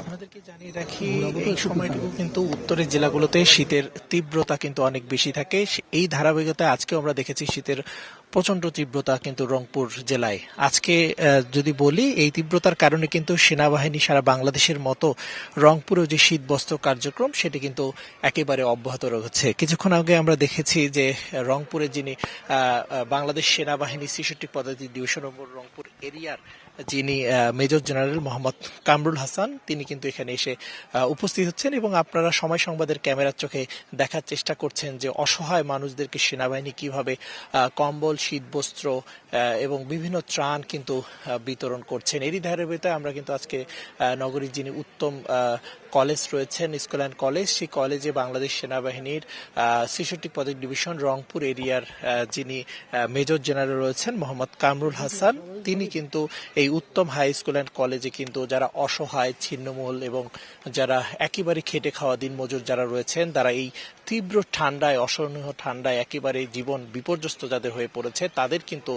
আপনাদেরকে জানিয়ে রাখি এই সময়টুকু কিন্তু উত্তরের জেলাগুলোতে শীতের তীব্রতা কিন্তু অনেক বেশি থাকে। এই ধারাবাহিকতায় আজকে আমরা দেখেছি শীতের প্রচণ্ড তীব্রতা কিন্তু রংপুর জেলায়। আজকে যদি বলি, এই তীব্রতার কারণে কিন্তু সেনাবাহিনী সারা বাংলাদেশের মতো রংপুরেও যে শীত বস্ত্র কার্যক্রম, সেটি কিন্তু একেবারে অব্যাহত রয়েছে। কিছুক্ষণ আগে আমরা দেখেছি যে, রংপুরে যিনি বাংলাদেশ সেনাবাহিনী ছেষট্টি পদাতি ডিভিশন রংপুর এরিয়ার যিনি মেজর জেনারেল মোহাম্মদ কামরুল হাসান, তিনি কিন্তু এখানে এসে উপস্থিত হচ্ছেন এবং আপনারা সময় সংবাদের ক্যামেরার চোখে দেখার চেষ্টা করছেন যে অসহায় মানুষদেরকে সেনাবাহিনী কীভাবে কম্বল শীত, বস্ত্র এবং বিভিন্ন ত্রাণ কিন্তু বিতরণ করছেন। এরই ধারাবাহিকতায় আমরা কিন্তু আজকে নগরীর যিনি উত্তম কলেজ রয়েছেন স্কুল অ্যান্ড কলেজ, সেই কলেজে বাংলাদেশ সেনাবাহিনীর ছেষট্টি পদক ডিভিশন রংপুর এরিয়ার যিনি মেজর জেনারেল রয়েছেন, মোহাম্মদ কামরুল হাসান। তিনি কিন্তু এই উত্তম হাই স্কুল অ্যান্ড কলেজে কিন্তু যারা অসহায়, ছিন্নমূল এবং যারা একেবারে খেটে খাওয়া দিনমজুর যারা রয়েছেন, তারা এই তীব্র ঠান্ডায়, অসহনীয় ঠান্ডায় একেবারে জীবন বিপর্যস্ত যাদের হয়ে পড়েছে, তাদের কিন্তু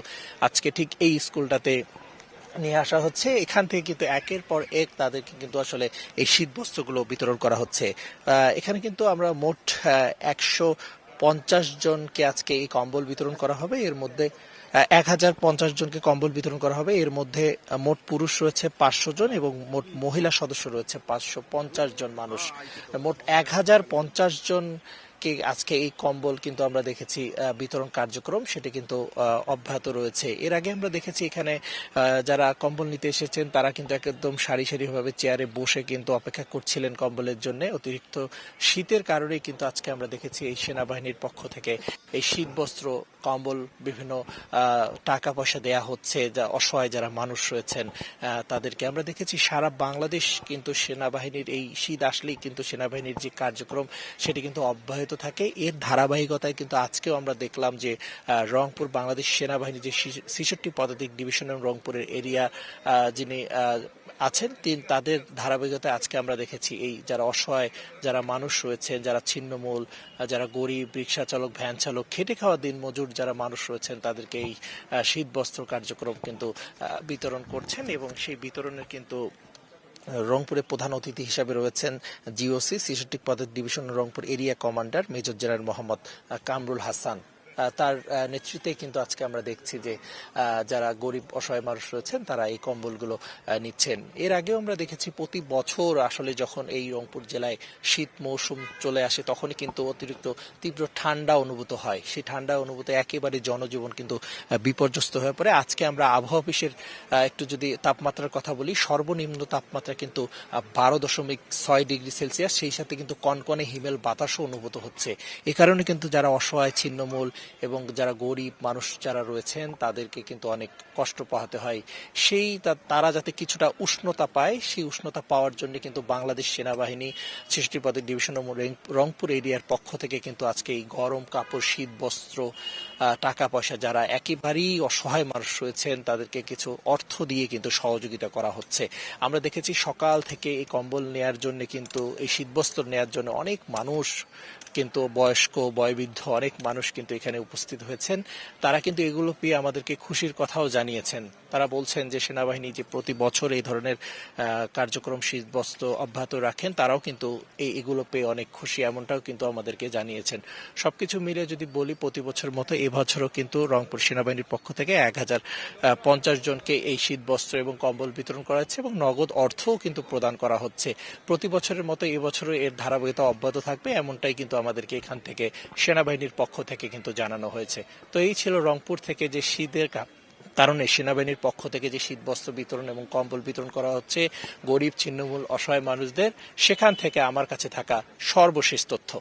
আজকে ঠিক এই স্কুলটাতে নিয়ে আসা হচ্ছে। এখান থেকে কিন্তু একের পর এক তাদেরকে কিন্তু আসলে এই শীত বস্ত্রগুলো বিতরণ করা হচ্ছে। এখানে কিন্তু আমরা মোট একশো পঞ্চাশ জনকে আজকে এই কম্বল বিতরণ করা হবে। এর মধ্যে এক হাজার পঞ্চাশ জনকে কম্বল বিতরণ করা হবে। এর মধ্যে মোট পুরুষ রয়েছে পাঁচশো জন এবং মোট মহিলা সদস্য রয়েছে পাঁচশো পঞ্চাশ জন মানুষ। মোট এক হাজার পঞ্চাশ জন কে আজকে এই কম্বল কিন্তু আমরা দেখেছি বিতরণ কার্যক্রম, সেটি কিন্তু অব্যাহত রয়েছে। এর আগে আমরা দেখেছি এখানে যারা কম্বল নিতে এসেছেন, তারা কিন্তু একদম সারি সারি ভাবে চেয়ারে বসে কিন্তু অপেক্ষা করছিলেন কম্বলের জন্য। অতিরিক্ত শীতের কারণে কিন্তু আজকে আমরা দেখেছি এই সেনাবাহিনীর পক্ষ থেকে এই শীত বস্ত্র কম্বল, বিভিন্ন টাকা পয়সা দেয়া হচ্ছে, যা অসহায় যারা মানুষ রয়েছেন তাদেরকে। আমরা দেখেছি সারা বাংলাদেশ কিন্তু সেনাবাহিনীর এই শীত আসলেই কিন্তু সেনাবাহিনীর যে কার্যক্রম, সেটি কিন্তু অব্যাহত থাকে। এর ধারাবাহিকতায় কিন্তু আজকেও আমরা দেখলাম যে রংপুর বাংলাদেশ সেনাবাহিনী যে ছেষট্টি পদাতিক ডিভিশনের রংপুরের এরিয়া যিনি আছেন, তিন, তাদের ধারাবাহিকতায় আজকে আমরা দেখেছি এই যারা অসহায়, যারা মানুষ রয়েছেন, যারা ছিন্নমূল যারা গরিব রিক্সা চালক ভ্যান চালক খেটে খাওয়া দিন মজুর যারা মানুষ রয়েছেন, তাদেরকে এই শীত বস্ত্র কার্যক্রম কিন্তু বিতরণ করছেন এবং সেই বিতরণের কিন্তু রংপুরে প্রধান অতিথি হিসাবে রয়েছেন জিওসি ছেষট্টি পদের division Rangpur area commander, major general Mohammad Kamrul Hasan. তার নেতৃত্বে কিন্তু আজকে আমরা দেখছি যে যারা গরিব অসহায় মানুষ রয়েছেন, তারা এই কম্বলগুলো নিচ্ছেন। এর আগেও আমরা দেখেছি প্রতি বছর আসলে যখন এই রংপুর জেলায় শীত মৌসুম চলে আসে, তখনই কিন্তু অতিরিক্ত তীব্র ঠান্ডা অনুভূত হয়। সেই ঠান্ডা অনুভূত একেবারে জনজীবন কিন্তু বিপর্যস্ত হয়ে পড়ে। আজকে আমরা আবহাওয়া অফিসের একটু যদি তাপমাত্রার কথা বলি, সর্বনিম্ন তাপমাত্রা কিন্তু বারো দশমিক ছয় ডিগ্রি সেলসিয়াস। সেই সাথে কিন্তু কনকনে হিমেল বাতাসও অনুভূত হচ্ছে। এ কারণে কিন্তু যারা অসহায়, ছিন্নমূল এবং যারা গরিব মানুষ যারা রয়েছেন, তাদেরকে কিন্তু অনেক কষ্ট পোহাতে হয়। সেই তারা যাতে কিছুটা উষ্ণতা পায়, সেই উষ্ণতা পাওয়ার জন্য কিন্তু বাংলাদেশ সেনাবাহিনী ছেষট্টি পদের ডিভিশন রংপুর এরিয়ার পক্ষ থেকে কিন্তু আজকে এই গরম কাপড়, শীত বস্ত্র টাকা পয়সা যারা একেবারেই অসহায় মানুষ রয়েছেন, তাদেরকে কিছু অর্থ দিয়ে কিন্তু সহযোগিতা করা হচ্ছে। আমরা দেখেছি সকাল থেকে এই কম্বল নেয়ার জন্য কিন্তু, এই শীতবস্ত্র নেয়ার জন্য অনেক মানুষ কিন্তু বয়স্ক, বয়বৃদ্ধ, অনেক মানুষ কিন্তু এখানে উপস্থিত হয়েছেন। তারা কিন্তু এগুলো পেয়ে আমাদেরকে খুশির কথাও জানিয়েছেন। তারা বলছেন যে সেনাবাহিনী যে প্রতি বছর এই ধরনের কার্যক্রম শীতবস্ত্র অব্যাহত রাখেন, তারাও কিন্তু এই এগুলো পেয়ে অনেক খুশি, এমনটাও কিন্তু আমাদেরকে জানিয়েছেন। সবকিছু মিলে যদি বলি, প্রতি বছর মতো এবছরও কিন্তু রংপুর সেনাবাহিনীর পক্ষ থেকে এক হাজার পঞ্চাশ জনকে এই শীত বস্ত্র এবং কম্বল বিতরণ করা হচ্ছে এবং নগদ অর্থও কিন্তু প্রদান করা হচ্ছে। প্রতি বছরের মতো এবছরও এর ধারাবাহিকতা অব্যাহত থাকবে, এমনটাই কিন্তু আমাদেরকে এখান থেকে সেনাবাহিনীর পক্ষ থেকে কিন্তু জানানো হয়েছে। তো এই ছিল রংপুর থেকে যে শীতের কারণে সেনাবাহিনীর পক্ষ থেকে যে শীত বস্ত্র বিতরণ এবং কম্বল বিতরণ করা হচ্ছে, গরিব, ছিন্নমূল, অসহায় মানুষদের, সেখান থেকে আমার কাছে থাকা সর্বশেষ তথ্য।